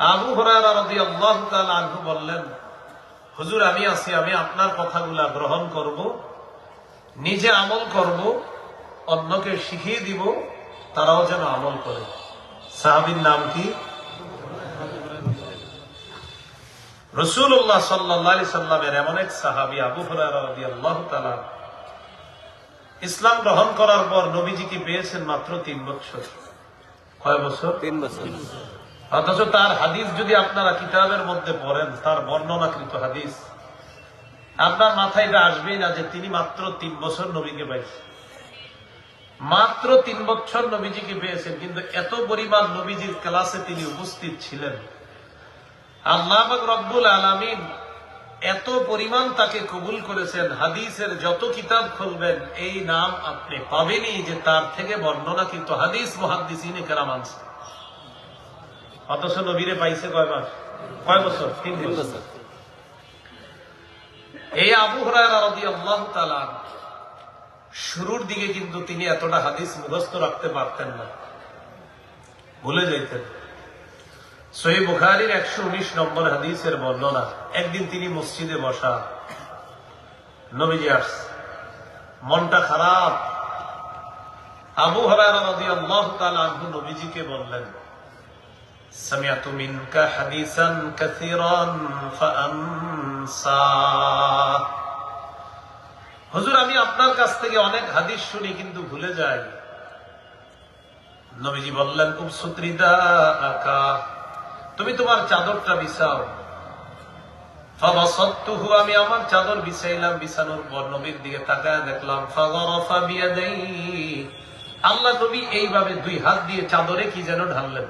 আবু আনহু বললেন, হুজুর, আমি আছি, আমি আপনার কথাগুলা গ্রহণ করব, নিজে আমল করব, অন্যকে শিখিয়ে দিব, তারাও যেন আমল করে। সাহাবীর নাম কি? রসুল্লাহ সাল্লাহ সাল্লামের এমন এক সাহাবি, আবু হরাহ ইসলাম গ্রহণ করার পর নবীজিকে পেয়েছেন মাত্র তিন বছর? কয় বছর? তিন বছর। অথচ তার হাদিস যদি আপনারা কিতাবের মধ্যে পড়েন, তার বর্ণনাকৃত হাদিস, আপনার মাথায় এটা আসবেই না যে তিনি মাত্র তিন বছর নবীকে পাইছেন মাত্র তিন বছর নবীজিকে পেয়েছেন, কিন্তু এত পরিমাণ নবীজির ক্লাসে তিনি উপস্থিত ছিলেন। আল্লাহ রব্বুল আলামিন এত পরিমাণ তাকে কবুল করেছেন, হাদিসের যত কিতাব খুলবেন, এই নাম আপনি পাবেনই যে তার থেকে বর্ণনা কিন্তু হাদিস মহাদিসিনে কেরাম আনছে। অথচ নবীরে পাইছে কয় মাস? কয় বছর? তিন বছর। এই আবু হরায়রা রাদিয়াল্লাহু শুরুর দিকে কিন্তু তিনি এতটা হাদিস মুখস্থ রাখতে পারতেন না। ভুলে যাইতেন। সহি বুখারীর একশো উনিশ নম্বর হাদিসের বর্ণনা একদিন তিনি মসজিদে বসা নবীজি আসছে। মনটা খারাপ। আবু হরায়রা রাদিয়াল্লাহু তাআলা আনহু নবীজিকে বললেন سمعت منك حديثا كثيرا فأنساه হুজুর আমি আপনার কাছ থেকে অনেক হাদিস শুনি কিন্তু ভুলে যাই নবীজি বললেন খুব সুত্রিদা আকা তুমি তোমার চাদরটা বিছাও ফাবাসাত্তুহু আমি আমার চাদর বিছাইলাম বিছানোর পর নবীর দিকে তাকায় দেখলাম ফাগরাফা বিয়াদাইহি আল্লাহ নবী এইভাবে দুই হাত দিয়ে চাদরে কি যেন ঢাললেন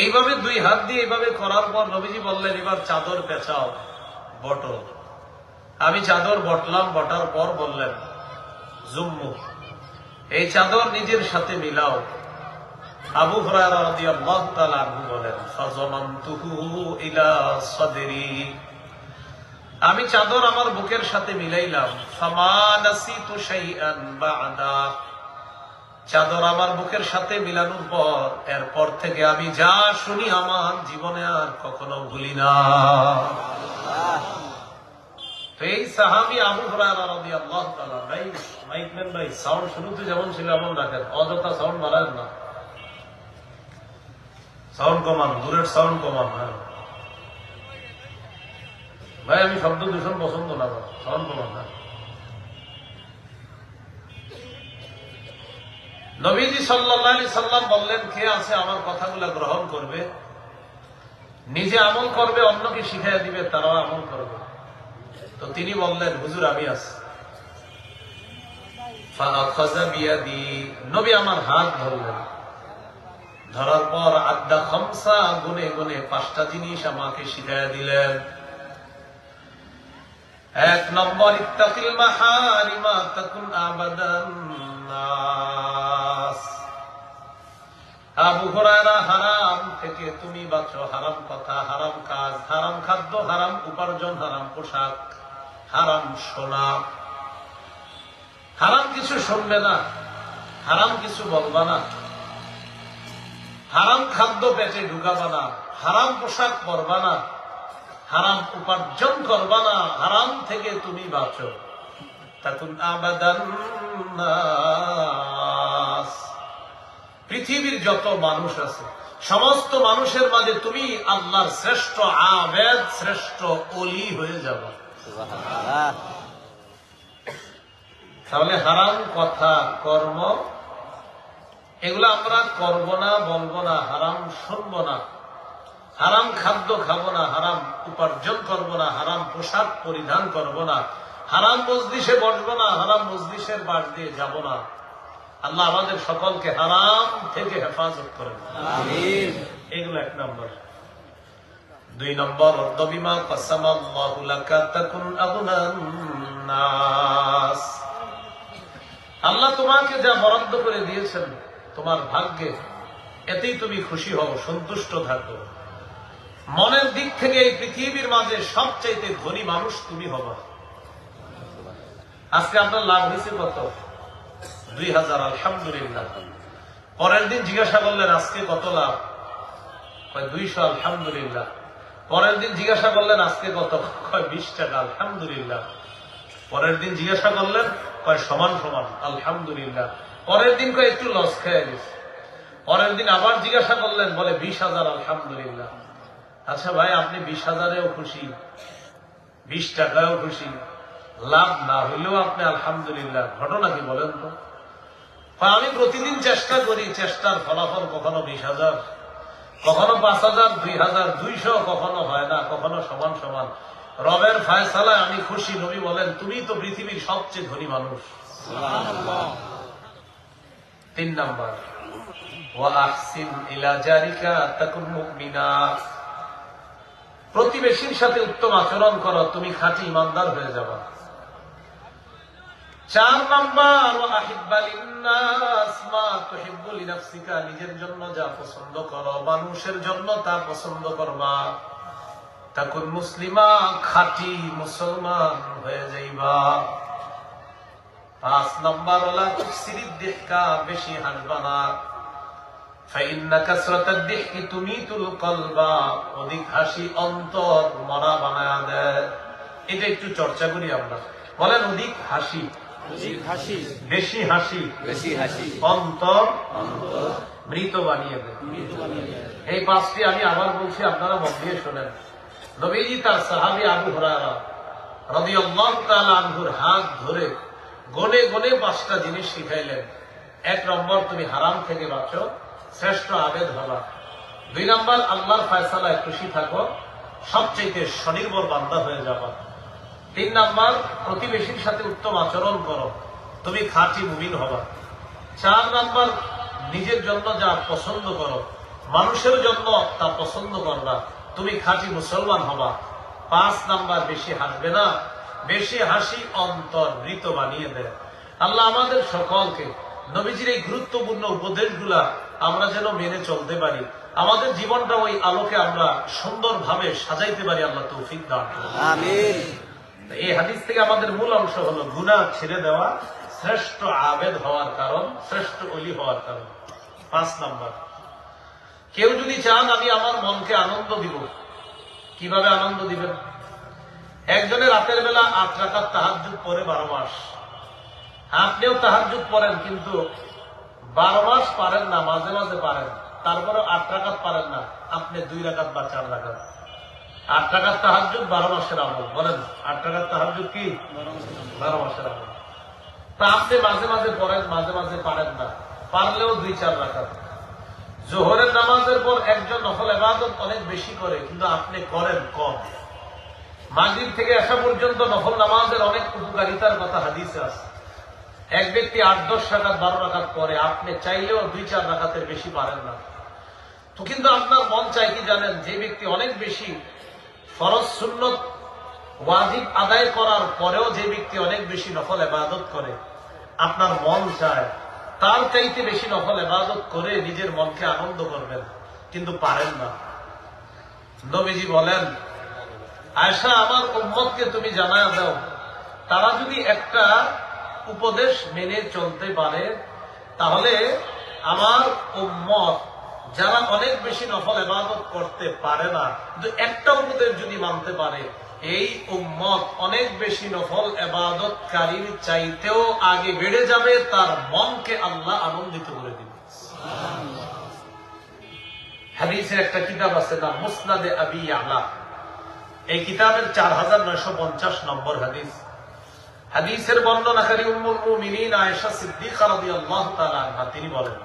এইভাবে দুই হাত দিয়ে এইভাবে করার পর নবীজি বললেন, এবার চাদর পেঁচাও, বটো। আমি চাদর বটলাম, বটার পর বললেন, জুম্মু, এই চাদর নিজের সাথে মিলাও। আবু বলেন আমি চাদর আমার বুকের সাথে মিলাইলাম চাদর আমার বুকের সাথে মিলানোর পর, এরপর থেকে আমি যা শুনি আমার জীবনে আর কখনো ভুলি না। এই সাহাবি আবু সাউন্ড শুরুতে যেমন ছিল এমন রাখেন, অযথা সাউন্ড বাড়ান না। সাউন্ড কমান, দূরের সাউন্ড কমান হ্যাঁ। ভাই, আমি শব্দ দূষণ পছন্দ না, সাউন্ড কমান হ্যাঁ। নবীজি সাল্লাল্লাহু সাল্লাম বললেন, কে আছে আমার কথাগুলো গ্রহণ করবে? নিজে আমল করবে, অন্যকে শিখাই দিবে, তারাও আমল করবে। তো তিনি বললেন, হুজুর, আমি আছি। নবী আমার হাত ধরলেন। ধরার পর আড্ডা খমসা গুনে গুনে পাঁচটা জিনিস আমাকে শিখাই দিলেন। এক নম্বর, ইত্তাকিল মাহারিমা, তাকুন আবাদান আবু হুরায়রা, হারাম থেকে তুমি বাঁচো। হারাম কথা, হারাম কাজ, হারাম খাদ্য, হারাম উপার্জন, হারাম পোশাক, হারাম সোনা। হারাম কিছু শুনবে না, হারাম কিছু বলবা না। হারাম খাদ্য পেটে ঢুকাবা না, হারাম পোশাক পরবা না, হারাম উপার্জন করবা না, হারাম থেকে তুমি বাঁচো। তাকুন আবাদান নাস। পৃথিবীর যত মানুষ আছে, সমস্ত মানুষের মাঝে তুমি আল্লাহর শ্রেষ্ঠ আবেদ, শ্রেষ্ঠ অলি হয়ে যাবে। তাহলে হারাম কথা, কর্ম, এগুলো আমরা করব না, বলব না, হারাম শুনব না। হারাম খাদ্য খাব না, হারাম উপার্জন করব না, হারাম পোশাক পরিধান করব না, হারাম মজলিসে বসবো না, হারাম মজলিসের বাস দিয়ে যাব না। আল্লাহ আমাদের সকলকে হারাম থেকে হেফাজত করেন এগুলো এক নম্বর। দুই নম্বর অর্ধবিমা কাসামাল্লাহু লাকা তাকুন আগনান নাস। আল্লাহ তোমাকে যা বরাদ্দ করে দিয়েছেন তোমার ভাগ্যে এতেই তুমি খুশি হও সন্তুষ্ট থাকো। মনের দিক থেকে এই পৃথিবীর মাঝে সবচাইতে ধনী মানুষ তুমি হবা। আজকে আপনার লাভ হয়েছে কত? দুই হাজার, আলহামদুলিল্লাহ। পরের দিন জিজ্ঞাসা করলেন, আজকে কত লাভ? দুইশো, আলহামদুলিল্লাহ। পরের দিন জিজ্ঞাসা করলেন, আজকে কত? কয় বিশ টাকা আলহামদুলিল্লাহ। পরের দিন জিজ্ঞাসা করলেন, কয়, সমান সমান, আলহামদুলিল্লাহ। পরের দিন কয়, একটু লস খেয়ে গেছে পরের দিন আবার জিজ্ঞাসা করলেন, বলে, বিশ হাজার, আলহামদুলিল্লাহ। আচ্ছা ভাই, আপনি বিশ হাজারেও খুশি। বিশ টাকায়ও খুশি। লাভ না হইলেও আপনি আলহামদুলিল্লাহ। ঘটনা কি বলেন তো? আমি প্রতিদিন চেষ্টা করি, চেষ্টার ফলাফল কখনো বিশ হাজার, কখনো পাঁচ হাজার, দুই হাজার, দুইশো কখনো হয় না, কখনো সমান সমান। রবের ফায়সালায় আমি খুশি, নবী বলেন, তুমি তো পৃথিবীর সবচেয়ে ধনী মানুষ। তিন নাম্বার প্রতিবেশীর সাথে উত্তম আচরণ করো, তুমি খাঁটি ইমানদার হয়ে যাবা। চার নাম্বার নিজের জন্য যা পছন্দ করো, মানুষের জন্য তা পছন্দ করবা। তাকুন মুসলিমা, খাঁটি মুসলমান হয়ে যাইবা। পাঁচ নম্বর দিহকা, বেশি না। ফাইন্না কাসরাতাদ কলবা অধিক হাসি অন্তর মরা বানায়া দেয়। এটা একটু চর্চা করি আমরা। বলেন, অধিক হাসি বেশি হাসি। বেশি হাসি। অন্তর মৃত বানিয়ে দেয় এই পাঁচটি আমি আবার বলছি আপনারা মন দিয়ে শোনেন। নবীজি তার সাহাবি আবু হরারা তাআলা আনহুর হাত ধরে গনে গনে পাঁচটা জিনিস শিখাইলেন। এক নম্বর তুমি হারাম থেকে বাঁচো। শ্রেষ্ঠ আবেদ হবা। দুই নম্বর আল্লাহর ফায়সালায় খুশি থাকো। সবচেয়ে স্বনির্ভর বান্দা হয়ে যাবা। তিন নাম্বার, প্রতিবেশীর সাথে উত্তম আচরণ করো। তুমি খাঁটি মুমিন হবা। চার নাম্বার, নিজের জন্য যা পছন্দ করো। মানুষের জন্য তা পছন্দ করবা তুমি খাঁটি মুসলমান হবা। পাঁচ নাম্বার, বেশি হাসবে না। বেশি হাসি অন্তর মৃত বানিয়ে দেয় আল্লাহ আমাদের সকলকে নবীজির এই গুরুত্বপূর্ণ উপদেশগুলা আমরা যেন মেনে চলতে পারি। আমাদের জীবনটা ওই আলোকে আমরা সুন্দরভাবে সাজাইতে পারি, আল্লাহ তৌফিক দান এই হাদিস থেকে আমাদের মূল অংশ হলো গুণা ছেড়ে দেওয়া শ্রেষ্ঠ আবেদ হওয়ার কারণ, শ্রেষ্ঠ অলি হওয়ার কারণ। পাঁচ নাম্বার। কেউ যদি চান আমি আমার মনকে আনন্দ দিব, কীভাবে আনন্দ দিবেন? একজনে রাতের বেলা আট রাখার তাহাজুদ পরে বারো মাস। আপনিও তাহাজুদ পড়েন, কিন্তু বারো মাস পারেন না, মাঝে মাঝে পারেন। তারপরে আট রাখাত পারেন না, আপনি দুই রাখাত বা চার রাখাত আট টাকার তাহাজুদ বারো মাসের আমল। বলেন, আট টাকার তাহাজুদ কি? বারো মাসের আমল। তা আপনি মাঝে মাঝে পড়েন, মাঝে মাঝে পারেন না। পারলেও দুই, চার রাখাত। জোহরের নামাজের পর একজন নফল এবাদত অনেক বেশি করে, কিন্তু আপনি করেন কম। মাগরিব থেকে আসা পর্যন্ত নফল নামাজের অনেক উপকারিতার কথা হাদিসে আছে। এক ব্যক্তি আট, দশ রাখাত, বারো রাখাত পরে আপনি চাইলেও দুই, চার রাখাতের বেশি পারেন না। তো কিন্তু আপনার মন চাই কি জানেন? যে ব্যক্তি অনেক বেশি ফরজ সুন্নত ওয়াজিব আদায় করার পরেও যে ব্যক্তি অনেক বেশি নফল এবাদত করে, আপনার মন চায়, তার চাইতে বেশি নফল এবাদত করে নিজের মনকে আনন্দ করবেন, কিন্তু পারেন না। নবীজি বলেন আয়সা আমার উম্মতকে তুমি জানা দাও, তারা যদি একটা উপদেশ মেনে চলতে পারে, তাহলে আমার উম্মত যারা অনেক বেশি নফল এবাদত করতে পারে না, কিন্তু একটা উপদেশ যদি মানতে পারে, এই উম্মত অনেক বেশি নফল এবাদতকারীর চাইতেও আগে বেড়ে যাবে, তার মনকে আল্লাহ আনন্দিত করে দিবে। হাদিসের একটা কিতাব আছে মুসনাদে আবি আলা এই কিতাবের চার হাজার নয়শো পঞ্চাশ নম্বর হাদিস। হাদিসের বর্ণনাকারী উম্মুল মুমিনিন আয়েশা সিদ্দিকা তিনি বলেন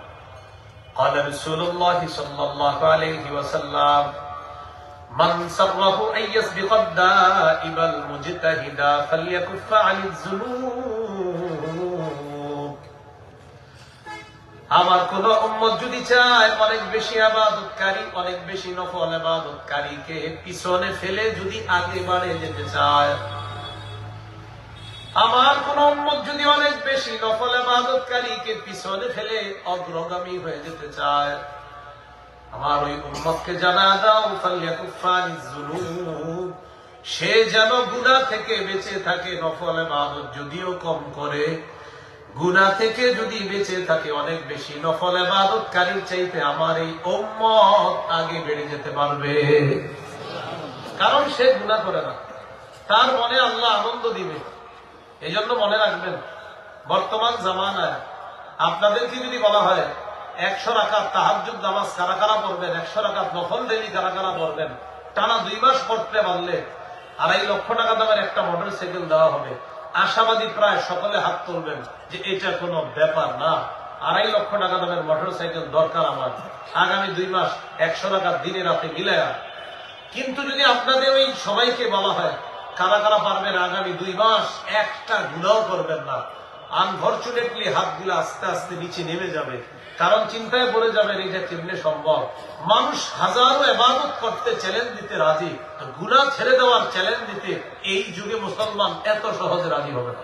قال رسول الله صلى الله عليه وسلم من سره أن يسبق الدائب المجتهد فليكف عن الذنوب আমার কোন উম্মত যদি চায় অনেক বেশি আবাদতকারী অনেক বেশি নফল আবাদতকারীকে পিছনে ফেলে যদি আগে বাড়ে যেতে চায় আমার কোন উম্মত যদি অনেক বেশি নফল আবাদতকারীকে পিছনে ফেলে অগ্রগামী হয়ে যেতে চায়, আমার ওই উম্মতকে জানা দাও সে যেন গুনাহ থেকে বেঁচে থাকে, নফল ইবাদত যদিও কম করে। গুনা থেকে যদি বেঁচে থাকে, অনেক বেশি। নফল এবাদতকারীর চাইতে আমার এই উম্মত আগে বেড়ে যেতে পারবে। কারণ সে গুণা করে না। তার মনে আল্লাহ আনন্দ দিবে। এই জন্য মনে রাখবেন, বর্তমান জামানায় আপনাদেরকে যদি বলা হয়, একশো রাকাত তাহাজুদ নামাজ কারা কারা পড়বেন, একশো রাকাত নফল দেবী কারা কারা পড়বেন, টানা দুই মাস পড়তে পারলে আড়াই লক্ষ টাকা দামের একটা মোটর সাইকেল দেওয়া হবে। আশাবাদী প্রায় সকলে হাত তুলবেন যে এটা কোনো ব্যাপার না। আড়াই লক্ষ টাকা দামের মোটর সাইকেল দরকার আমার। আগামী দুই মাস একশো টাকা দিনে রাতে মিলায়া। কিন্তু যদি আপনাদের ওই সবাইকে বলা হয় কারা কারা পারবেন আগামী দুই মাস একটা গুণাও করবেন না। আনফর্চুনেটলি হাতগুলো আস্তে আস্তে নিচে নেমে যাবে। কারণ চিন্তায় পড়ে যাবেন এটা কেমনে সম্ভব? মানুষ হাজারো এবাদত করতে চ্যালেঞ্জ দিতে রাজি গুণা ছেড়ে দেওয়ার চ্যালেঞ্জ দিতে এই যুগে মুসলমান এত সহজে রাজি হবে না।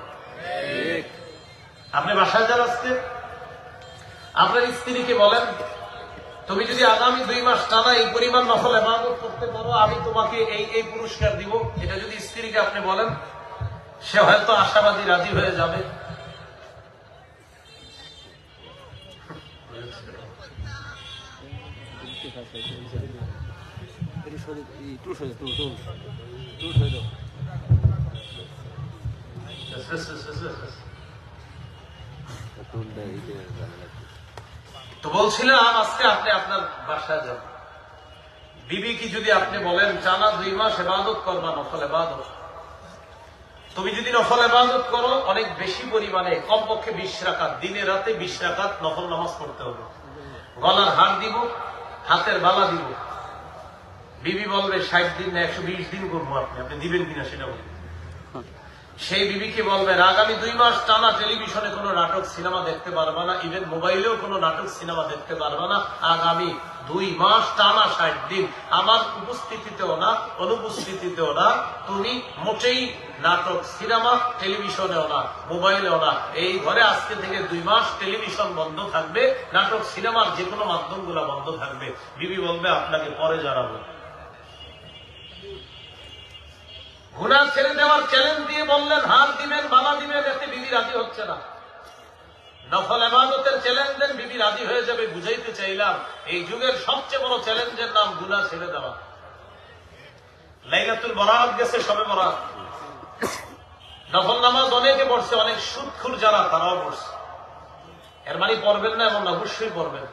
আপনি বাসায় যান আজকে? আপনার স্ত্রীকে বলেন তুমি যদি আগামী দুই মাস টানা এই পরিমাণ নফল এবাদত করতে পারো আমি তোমাকে এই এই পুরস্কার দিব। এটা যদি স্ত্রীকে আপনি বলেন সে হয়তো আশাবাদী রাজি হয়ে যাবে। টুল টুল তো বলছিলাম আজকে আপনি আপনার বাসায় যান। বিবি কি যদি আপনি বলেন টানা দুই মাস এবাদত করবা, নফল এবাদত। তুমি যদি নফল এবাদত করো, অনেক বেশি পরিমাণে, কমপক্ষে বিশ রাকাত, দিনে রাতে বিশ রাকাত নফল নামাজ পড়তে হবে। গলার হার দিব, হাতের বালা দিব। বিবি বলবে, ষাট দিন না, একশো বিশ দিন করব আপনি। আপনি দিবেন কিনা সেটা বলুন। সেই বিবিকে বলবেন আগামী দুই মাস টানা টেলিভিশনে কোনো নাটক সিনেমা দেখতে পারবা না ইভেন মোবাইলেও কোনো নাটক সিনেমা দেখতে পারবা না। আগামী দুই মাস টানা ষাট দিন, আমার উপস্থিতিতেও না, অনুপস্থিতিতেও না, তুমি মোটেই নাটক সিনেমা টেলিভিশনেও না, মোবাইলেও না। এই ঘরে আজকে থেকে দুই মাস টেলিভিশন বন্ধ থাকবে, নাটক সিনেমার যে কোনো মাধ্যমগুলো বন্ধ থাকবে। বিবি বলবে, আপনাকে পরে জানাব। গুণা ছেড়ে দেওয়ার চ্যালেঞ্জ দিয়ে বললেন হার দিবেন বালা দিবেন এতে বিবি রাজি হচ্ছে না। নফল এবাদতের চ্যালেঞ্জ দেন বিবি রাজি হয়ে যাবে বুঝাইতে চাইলাম এই যুগের সবচেয়ে বড় চ্যালেঞ্জের নাম গুণা ছেড়ে দেওয়া। লাইলাতুল বরাত গেছে সবে বরাত। নফল নামাজ অনেকে পড়ছে অনেক সুদখুর যারা তারাও পড়ছে। এর মানে পড়বেন না এমন না, অবশ্যই পড়বেন।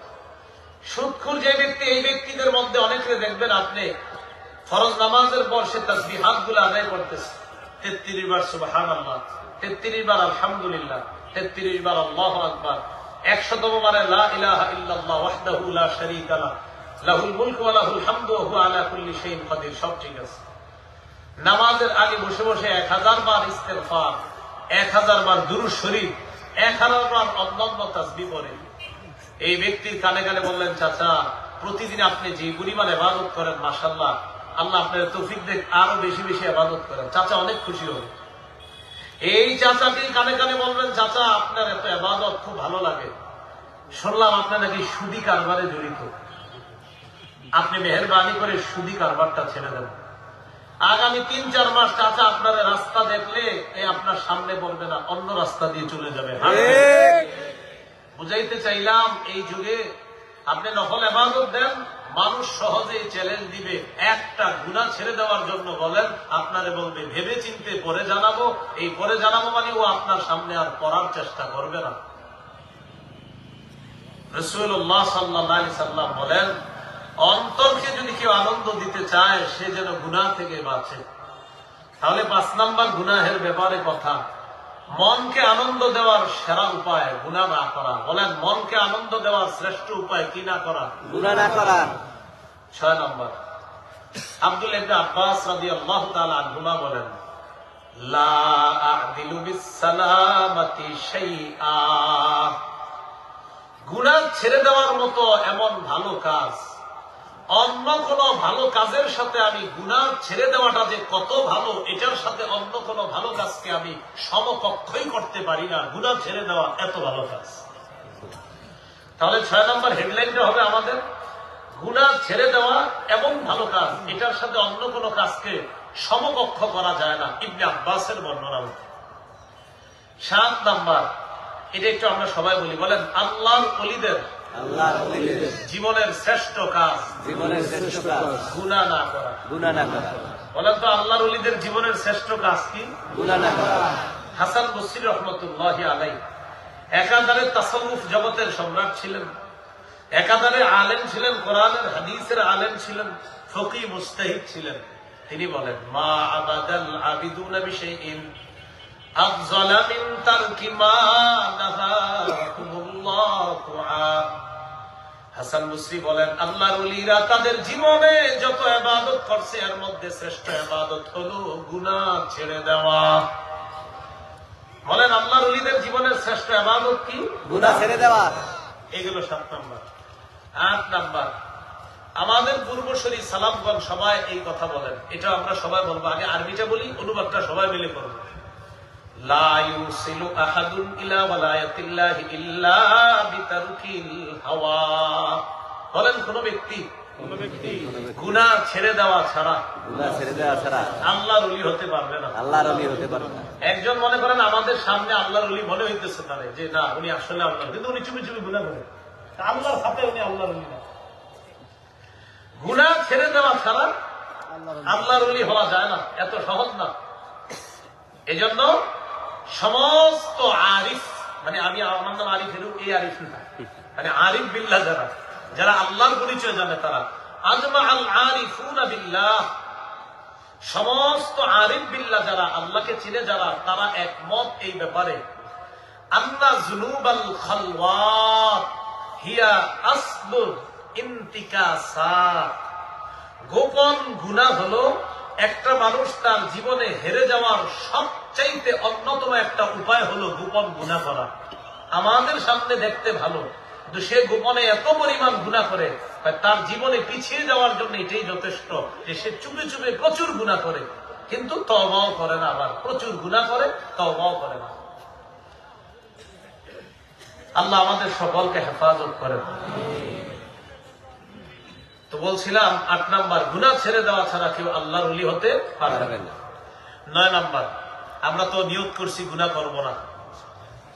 সুদখুর যে ব্যক্তি এই ব্যক্তিদের মধ্যে অনেকে দেখবেন আপনি ফরজ নামাজের পর সে তাসবিহাতগুলো আদায় করতেছে। তেত্রিশ বার সুবাহান আল্লাহ তেত্রিশ বার আলহামদুলিল্লাহ, তেত্রিশ বার আল্লাহ আকবার, একশতম বারে আগে বসে বসে এক হাজার বার বার শরীফ এই ব্যক্তির কানে কানে বললেন, চাচা, প্রতিদিন আপনি যে পরিমাণ এবাদত করেন মাসাল্লাহ আল্লাহ আপনার তৌফিক দেখ আরও বেশি বেশি আবাদত করেন। চাচা অনেক খুশি হবে এই চাচাটি কানে কানে বলবেন চাচা আপনার এত আবাদত খুব ভালো লাগে। শুনলাম আপনার নাকি সুদি কারবারে জড়িত। আপনি মেহরবানি করে সুদি কারবারটা ছেড়ে দেন। আগামী তিন চার মাস চাচা আপনার রাস্তা দেখলে এই আপনার সামনে বলবে না অন্য রাস্তা দিয়ে চলে যাবে। বুঝাইতে চাইলাম এই যুগে আপনি নকল এবাদত দেন মানুষ সহজেই চ্যালেঞ্জ দিবে, একটা গুণা ছেড়ে দেওয়ার জন্য বলেন, আপনারে বলবে ভেবে চিনতে পরে জানাব, এই পরে জানাব মানে ও আপনার সামনে আর করার চেষ্টা করবে না। বলেন, অন্তরকে যদি কেউ আনন্দ দিতে চায়, সে যেন গুণা থেকে বাঁচে। তাহলে পাঁচ নাম্বার গুনাহের ব্যাপারে কথা, মনকে আনন্দ দেওয়ার সেরা উপায় গুণা না করা। বলেন, মনকে আনন্দ দেওয়ার শ্রেষ্ঠ উপায় কি না করা? গুণা না করা। ছয় নম্বর। আব্দুল ইবনে আব্বাস রাদিয়াল্লাহু তাআলা আনহুমা বলেন, লা আ'দিলু বিসসালামাতি শাইআ। গুনাহ ছেড়ে দেওয়ার মতো এমন ভালো কাজ, অন্য কোন ভালো কাজের সাথে আমি গুনাহ ছেড়ে দেওয়াটা যে কত ভালো, এটার সাথে অন্য কোন ভালো কাজকে আমি সমকক্ষই করতে পারি না। গুনাহ ছেড়ে দেওয়া এত ভালো কাজ। তাহলে ছয় নম্বর হেডলাইনটা হবে গুণা ছেড়ে দেওয়া এমন ভালো কাজ এটার সাথে অন্য কোনো কাজকে সমকক্ষ করা যায় না। ইবনে আব্বাসের বর্ণনা মতে। সাত নাম্বার এটা একটু আমরা সবাই বলি বলেন আল্লাহর অলিদের জীবনের শ্রেষ্ঠ কাজ। জীবনের শ্রেষ্ঠ কাজ। গুণা না করা। গুনাহ না করা। বলেন তো আল্লাহর অলিদের জীবনের শ্রেষ্ঠ কাজ কি? গুনাহ না করা। হাসান বসির রহমতুল্লাহ আলাই একাধারে তাসাউফ জগতের সম্রাট ছিলেন। একাধারে আলেম ছিলেন কোরআনের হাদিসের আলেম ছিলেন ফকি মুস্তাহিদ ছিলেন। তিনি বলেন মা আবাদাল আবিদুন বিশাইইন আফজাল মিন তারকি মা নাহাকুমুল্লাহু হাসান মুসরি বলেন আল্লাহর ওলিরা তাদের জীবনে যত ইবাদত করছে এর মধ্যে শ্রেষ্ঠ ইবাদত হলো গুনাহ ছেড়ে দেওয়া। বলেন আল্লাহর ওলিদের জীবনের শ্রেষ্ঠ ইবাদত কি? গুনাহ ছেড়ে দেওয়া। এগুলো সাত নাম্বার। আট নাম্বার। আমাদের পূর্বসরী সালামগণ সবাই এই কথা বলেন। এটা আমরা সবাই বলব। আগে আরবিটা বলি অনুবাদটা সবাই মিলে করব। লা ইউসিলু আহাদুন ইলা ওয়ালায়াতিল্লাহি ইল্লা বিতারকিল হাওয়া। বলেন কোন ব্যক্তি কোন ছেড়ে দেওয়া ছাড়া গুনাহ ছেড়ে দেওয়া ছাড়া আল্লাহর ওলি হতে পারবে না। আল্লাহর ওলি হতে পারবে না। একজন মনে করেন আমাদের সামনে আল্লাহর অলি মনে হইতেছে তারে যে না উনি আসলে আল্লাহ। কিন্তু উনি চুপি চুপি গুণা করে আল্লাহর সাথে উনি আল্লাহর অলি গুণা ছেড়ে দেওয়া ছাড়া আল্লাহর অলি হওয়া যায় না, এত সহজ না। এজন্য সমস্ত আরিফ মানে আমি আমার নাম আরিফ এলু এই আরিফ না। মানে আরিফ বিল্লাহ যারা যারা আল্লাহর পরিচয় জানে তারা। আজমা আল আরিফুনা বিল্লাহ। সমস্ত আরিফ বিল্লাহ যারা আল্লাহকে চিনে যারা, তারা একমত এই ব্যাপারে। আন্না জুনুবাল খালওয়াত। গোপন গুনাহ হলো, একটা মানুষ তার জীবনে হেরে যাওয়ার সবচাইতে অন্যতম একটা উপায় হলো গোপন গুনাহ করা। আমাদের সামনে দেখতে ভালো, কিন্তু সে গোপনে এত পরিমাণ গুণা করে তার জীবনে পিছিয়ে যাওয়ার জন্য এটাই যথেষ্ট যে সে চুপে চুপে প্রচুর গুণা করে। কিন্তু তবাও করে না আবার, প্রচুর গুণা করে তবাও করে না। আল্লাহ আমাদের সকলকে হেফাজত করেন। তো বলছিলাম আট নাম্বার গুণা ছেড়ে দেওয়া ছাড়া কেউ আল্লাহর উলি হতে পারবে না। নয় নাম্বার আমরা তো নিয়োগ করছি গুণা করব না।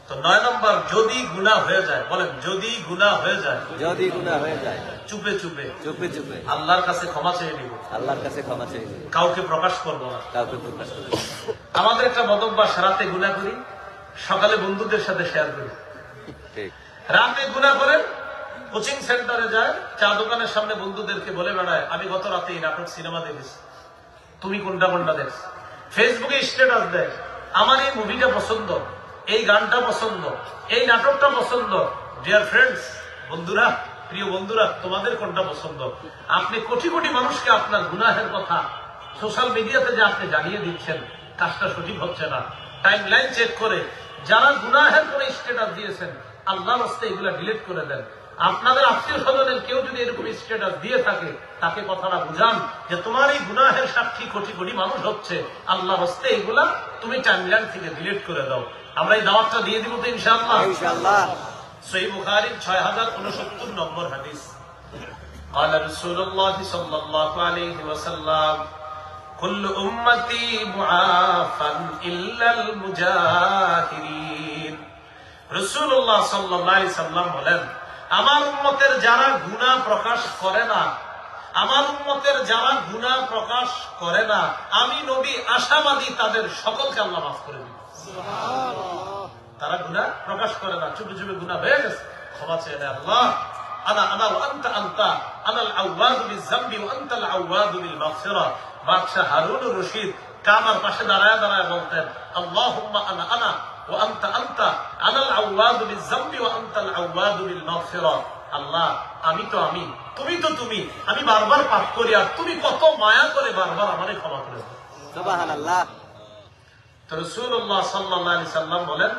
তো নয় নাম্বার যদি গুণা হয়ে যায় বলেন যদি গুণা হয়ে যায় যদি গুনাহ হয়ে যায় চুপে চুপে চুপে চুপে। আল্লাহর কাছে ক্ষমা চেয়ে নিব। আল্লাহর কাছে ক্ষমা চেয়ে নিবে। কাউকে প্রকাশ করব না। কাউকে প্রকাশ করবে। আমাদের একটা মতব্বাস সারাতে গুণা করি সকালে বন্ধুদের সাথে শেয়ার করি। রাতে গুণা করেন কোচিং সেন্টারে যায়, চা দোকানের সামনে বন্ধুদেরকে বলে বেড়ায়, আমি গত রাতে এই নাটক সিনেমা দেখেছি। তুমি কোনটা কোনটা দেখছ? ফেসবুকে স্ট্যাটাস দেয়, আমার এই মুভিটা পছন্দ, এই গানটা পছন্দ, এই নাটকটা পছন্দ। ডিয়ার ফ্রেন্ডস, বন্ধুরা, প্রিয় বন্ধুরা, তোমাদের কোনটা পছন্দ? আপনি কোটি কোটি মানুষকে আপনার গুনাহের কথা সোশ্যাল মিডিয়াতে যে আপনি জানিয়ে দিচ্ছেন, কাজটা সঠিক হচ্ছে না। টাইম লাইন চেক করে, যারা গুনাহের করে স্ট্যাটাস দিয়েছেন আল্লাহ রাস্তায় এগুলা ডিলিট করে দেন আপনাদের আত্মীয় স্বজনের কেউ যদি এরকম স্ট্যাটাস দিয়ে থাকে তাকে কথাটা বুঝান যে তোমার এই গুনাহের সাক্ষী কোটি কোটি মানুষ হচ্ছে আল্লাহ হস্তে এগুলা তুমি টাইমলাইন থেকে ডিলিট করে দাও আমরা এই দাওয়াতটা দিয়ে দিব তো ইনশাআল্লাহ ইনশাআল্লাহ সহি বুখারীর ছয় হাজার উনসত্তর নম্বর হাদিস قال رسول الله صلى الله عليه وسلم كل أمتي معافى إلا المجاهرين রসুল্লাহ সাল্লাহ সাল্লাম বলেন আমার উম্মতের যারা গুণা প্রকাশ করে না আমার উম্মতের যারা গুণা প্রকাশ করে না আমি নবী আশাবাদী তাদের সকলকে আল্লাহ মাফ করে দিব তারা গুণা প্রকাশ করে না চুপে চুপে গুণা হয়ে গেছে। ক্ষমা চেয়ে নেয় আল্লাহ। আনা আনা আন্তা আন্তা আনাল আউয়াদু বিল জামবি ও আন্তাল আউয়াদু বিল মাগফিরা বাদশাহ হারুন রশিদ কামার পাশে দাঁড়ায় দাঁড়ায় বলতেন আল্লাহুম্মা আনা আনা আউয়াদু বিল জামবি ও আন্তাল আউয়াদু বিল মাগফিরা আল্লাহ আমি তো আমি তুমি তো তুমি। আমি বারবার পাপ করি আর তুমি কত মায়া করে বারবার আমারে ক্ষমা করে সুবহানাল্লাহ। তো সাল্লাম বলেন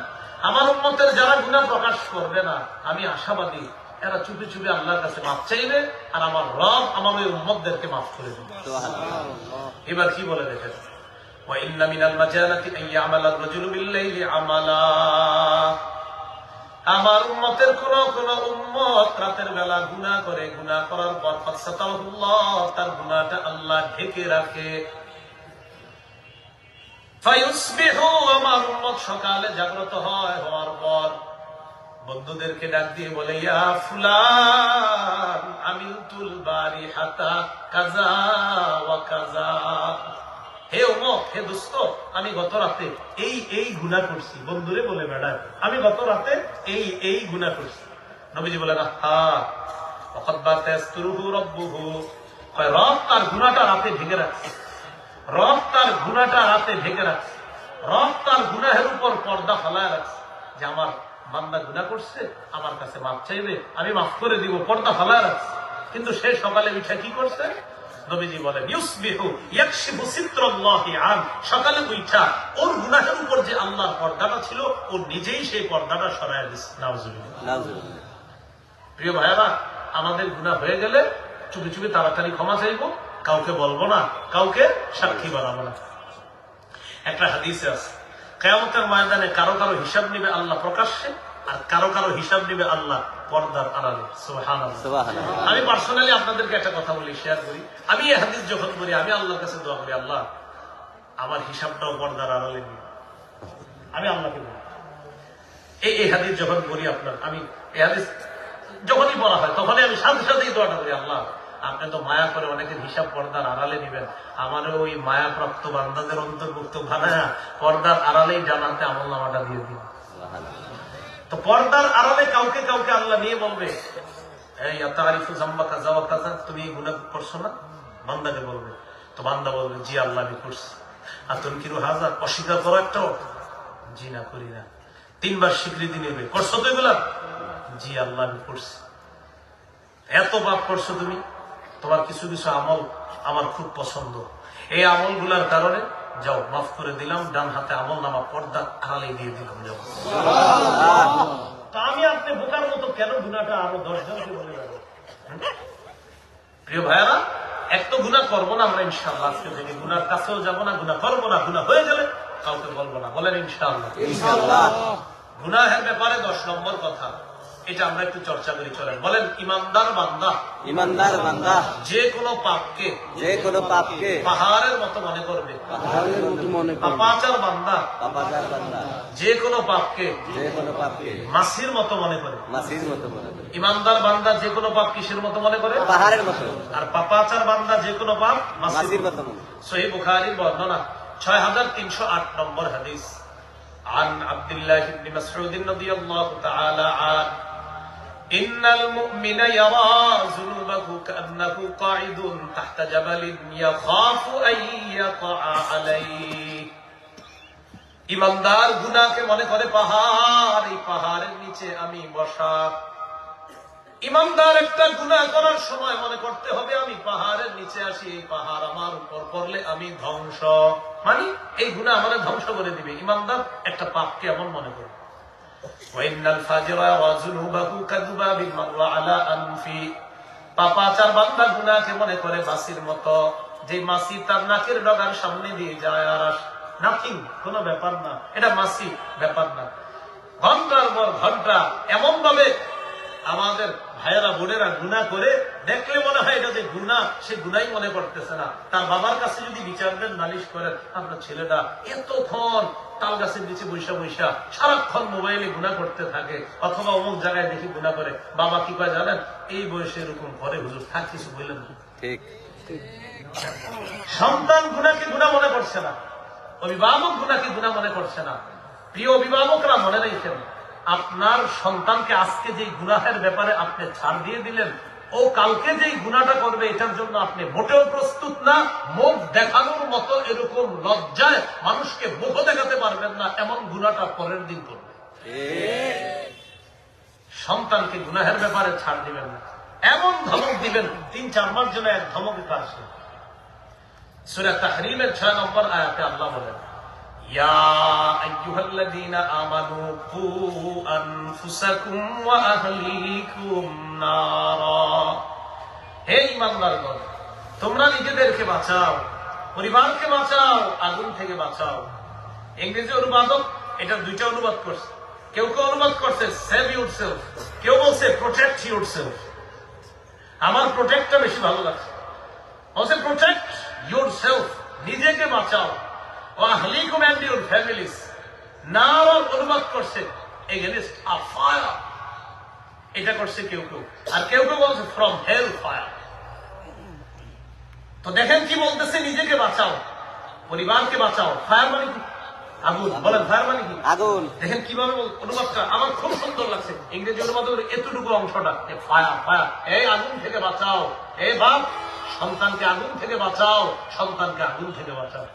আমার উন্মতের যারা গুণা প্রকাশ করবে না আমি আশাবাদী এরা চুপি চুপি আল্লাহর কাছে মাফ চাইবে আর আমার রব আমার ওই উম্মতদেরকে মাফ করে দেবে। এবার কি বলে দেখেন? وإن من المجالة أن يعمل الرجل بالليل عملا আমার উম্মতের কোন কোন উম্মত রাতের বেলা গুনাহ করে গুনাহ করার পর ফাসাতাহুল্লাহ তার গুনাহটা আল্লাহ ঢেকে রাখে ফায়ুসবিহু আমার উম্মত সকালে জাগ্রত হয় হওয়ার পর বন্ধুদেরকে ডাক দিয়ে বলে ইয়া ফুলান আমিলতুল বারি হাতা কাজা ওয়া কাজা হে ওমক হে দোস্ত, আমি গত রাতে এই এই গুনাহ করছি। বন্ধুরে বলে, ম্যাডাম, আমি গত রাতে এই এই গুনাহ করছি। নবীজি বলেন হা অকদ্বা তেস্তুরুহু রব্বুহু। কয়, রব তার গুনাহটা রাতে ঢেকে রাখছে। রব তার গুনাহটা রাতে ঢেকে রাখছে। রব তার গুনাহের উপর পর্দা ফেলায় রাখছে। যে আমার বান্দা গুনাহ করছে, আমার কাছে মাপ চাইবে, আমি মাফ করে দিব, পর্দা ফেলায় রাখছে। কিন্তু সে সকালে উঠে কি করছে? নবীজি বলেন ইউসবিহু ইয়াকশিফু সিত্রাল্লাহি আন। সকালে উঠা ওর গুনাহের উপর যে আল্লাহর পর্দাটা ছিল ও নিজেই সেই পর্দাটা সরায় দিচ্ছে নাউজুবিল্লাহ। নাউজুবিল্লাহ। প্রিয় ভাইয়ারা আমাদের গুণা হয়ে গেলে চুপি চুপি তাড়াতাড়ি ক্ষমা চাইব কাউকে বলব না কাউকে সাক্ষী বানাবো না। একটা হাদিসে আছে কেয়ামতের ময়দানে কারও কারও হিসাব নিবে আল্লাহ প্রকাশ্যে আর কারও কারও হিসাব নিবে আল্লাহ পর্দার আড়ালে। আমি পার্সোনালি আপনাদেরকে একটা কথা বলি শেয়ার করি। আমি এই হাদিস যখন করি আমি আল্লাহর কাছে দোয়া করি আল্লাহ আমার হিসাবটাও পর্দার আড়ালে নিন আমি আল্লাহকে বলি। এই এই হাদিস যখন করি আপনার আমি এই হাদিস যখনই বলা হয় তখনই আমি সাথে সাথেই দোয়াটা করি আল্লাহ আপনি তো মায়া করে অনেকের হিসাব পর্দার আড়ালে নিবেন। আমারও ওই মায়াপ্রাপ্ত বান্দাদের অন্তর্ভুক্ত বানায়া পর্দার আড়ালেই জানাতে আমল নামাটা দিয়ে দিন। তো পর্দার আড়ালে কাউকে কাউকে আল্লাহ নিয়ে বলবে তুমি এই গুনাহ করছ না? বান্দাকে বলবে। তো বান্দা বলবে, জি আল্লাহ, আমি করছি। আর তুমি কিরু হাজার? অস্বীকার করো একটাও জি না, করি না। তিনবার স্বীকৃতি নেবে। করছ তো এগুলা? জি আল্লাহ, আমি করছি। এত পাপ করছ তুমি? তোমার কিছু কিছু আমল আমার খুব পছন্দ। এই আমলগুলার কারণে যাও মাফ করে দিলাম ডান হাতে আমল নামা পর্দা আড়ালে দিয়ে দিলাম যাও। আমি আপনি বোকার মতো কেন গুণাটা আরও দশ জনকে বলে প্রিয় ভাইয়ারা এক তো গুণা করব না আমরা ইনশাল্লাহ আজকে থেকে। গুনার কাছেও যাব না গুণা করব না গুণা হয়ে গেলে কাউকে বলব না। বলেন ইনশাআল্লাহ। ইনশাআল্লাহ। গুনাহের ব্যাপারে দশ নম্বর কথা। এটা আমরা একটু চর্চা করি চলেন বলেন ইমানদার বান্দা ইমানদার বান্দা যে কোনো পাপকে যে কোনো পাপকে পাহাড়ের মতো মনে করবে পাহাড়ের মতো মনে করে পাপাচার বান্দা পাপাচার বান্দা যে কোনো পাপকে যে কোনো পাপকে মাসির মতো মনে করে মাসির মতো মনে করে ইমানদার বান্দা যে কোনো পাপ কিসের মতো মনে করে পাহাড়ের মতো আর পাপাচার বান্দা যে কোনো পাপ মাসির মাসির মতো মতো মনে সহি বুখারীর বর্ণনা ছয় হাজার তিনশো আট নম্বর হাদিস عن عبد الله بن مسعود رضي الله تعالى عنه ইন্নাল মুমিনা ইয়ারা যুনুবাহু কান্নাহু কাঈদুন তাহতা জাবালিন ইয়াখাফু আন ইয়াকা আলাইহি। ইমানদার গুনাকে মনে করে পাহাড়, এই পাহাড়ের নিচে আমি বসা। ইমানদার একটা গুণা করার সময় মনে করতে হবে, আমি পাহাড়ের নিচে আসি, এই পাহাড় আমার উপর পড়লে আমি ধ্বংস। মানে এই গুণা আমার ধ্বংস করে দিবে। ইমানদার একটা পাপকে এমন মনে করবে। মাররা আলা আনফি পাপাচার বান্দা গুনাকে মনে করে মাসির মতো। যে মাসি তার নাকের ডগার সামনে দিয়ে যায় আর নাথিং কোনো ব্যাপার না। এটা মাসি, ব্যাপার না। ঘণ্টার পর ঘণ্টা এমন ভাবে আমাদের ভাইয়েরা বোনেরা গুণা করে দেখলে মনে হয় এটা যে গুণা সে গুনাই মনে করতেছে না। তার বাবার কাছে যদি বিচারবেন নালিশ করেন আপনার ছেলেটা এতক্ষণ তাল গাছের নিচে বৈশা বৈশা সারাক্ষণ মোবাইলে গুণা করতে থাকে অথবা অমুক জায়গায় দেখি গুণা করে। বাবা কি কয় জানেন? এই বয়সে এরকম করে হুজুর থাক কিছু বললেন না। ঠিক। সন্তান গুণাকে গুণা মনে করছে না। অভিভাবক গুণাকে গুণা মনে করছে না। প্রিয় অভিভাবকরা মনে রেখেন আপনার সন্তানকে আজকে যে গুনাহের ব্যাপারে আপনি ছাড় দিয়ে দিলেন, ও কালকে যেই গুণাটা করবে, এটার জন্য আপনি মোটেও প্রস্তুত না, মুখ দেখানোর মতো এরকম লজ্জায় মানুষকে মুখ দেখাতে পারবেন না, এমন গুণাটা পরের দিন করবে। সন্তানকে গুনাহের ব্যাপারে ছাড় দিবেন না। এমন ধমক দিবেন, তিন চার মাস জন্য এক ধমকে কাটছে সুরা তাহরিমের ছয় নম্বর আয়াতে আল্লাহ বলেন তোমরা নিজেদেরকে বাঁচাও, পরিবারকে বাঁচাও, আগুন থেকে বাঁচাও। ইংরেজি অনুবাদক এটা দুইটা অনুবাদ করছে। কেউ কেউ অনুবাদ করছে সেভ ইউর সেলফ কেউ বলছে প্রোটেক্ট ইউর সেলফ আমার প্রোটেক্টটা বেশি ভালো লাগছে। বলছে প্রোটেক্ট ইউর সেলফ নিজেকে বাঁচাও। ও আহলিকুম অ্যান্ড ইউর ফ্যামিলিস অনুবাদ করছে এগেনস্ট আ ফায়ার। এটা করছে কেউ কেউ। আর কেউ কেউ বলছে ফ্রম হেল ফায়ার তো দেখেন কি বলতেছে নিজেকে বাঁচাও পরিবারকে বাঁচাও। ফায়ার মানে কি? আগুন। বলেন ফায়ার মানে কি? আগুন। দেখেন কীভাবে করা। আমার খুব সুন্দর লাগছে। ইংরেজি অনুবাদ হলো এতটুকু অংশটা ফায়ার ফায়ার। এই আগুন থেকে বাঁচাও। এই বাপ সন্তানকে আগুন থেকে বাঁচাও। সন্তানকে আগুন থেকে বাঁচাও।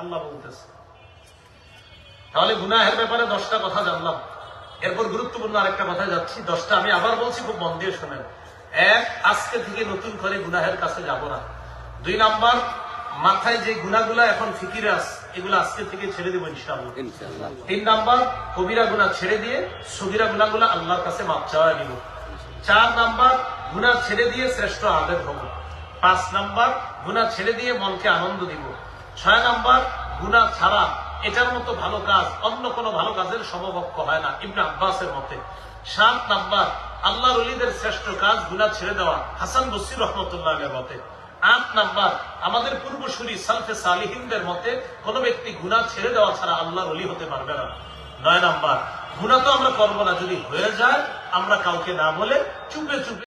আল্লাহ বলতেছে। তাহলে গুনাহের ব্যাপারে দশটা কথা জানলাম। এরপর গুরুত্বপূর্ণ আরেকটা কথা যাচ্ছি। দশটা আমি আবার বলছি খুব মন দিয়ে শোনেন। এক আজকে থেকে নতুন করে গুনাহের কাছে যাব না। দুই নাম্বার মাথায় যে গুনাগুলা এখন ফিকিরে আস এগুলো আজকে থেকে ছেড়ে দেবো ইনশাআল্লাহ। তিন নাম্বার কবিরা গুণা ছেড়ে দিয়ে সগিরা গুণাগুলো আল্লাহর কাছে মাপ চাওয়া নিব। চার নাম্বার গুণা ছেড়ে দিয়ে শ্রেষ্ঠ আবেদ হব। পাঁচ নাম্বার গুণা ছেড়ে দিয়ে মনকে আনন্দ দিব। ছয় নাম্বার গুণা ছাড়া এটার মতো ভালো কাজ, অন্য কোনো ভালো কাজের সমপক্ষ হয় না, ইবনে আব্বাসের মতে। সাত নাম্বার, আল্লাহর অলিদের শ্রেষ্ঠ কাজ গুণা ছেড়ে দেওয়া, হাসান বসির রহমতুল্লাহ মতে। আট নাম্বার, আমাদের পূর্বসূরি সালফে সালিহিনদের মতে কোন ব্যক্তি গুণা ছেড়ে দেওয়া ছাড়া আল্লাহর অলি হতে পারবে না। নয় নাম্বার গুণা তো আমরা করব না, যদি হয়ে যায়, আমরা কাউকে না বলে চুপে চুপে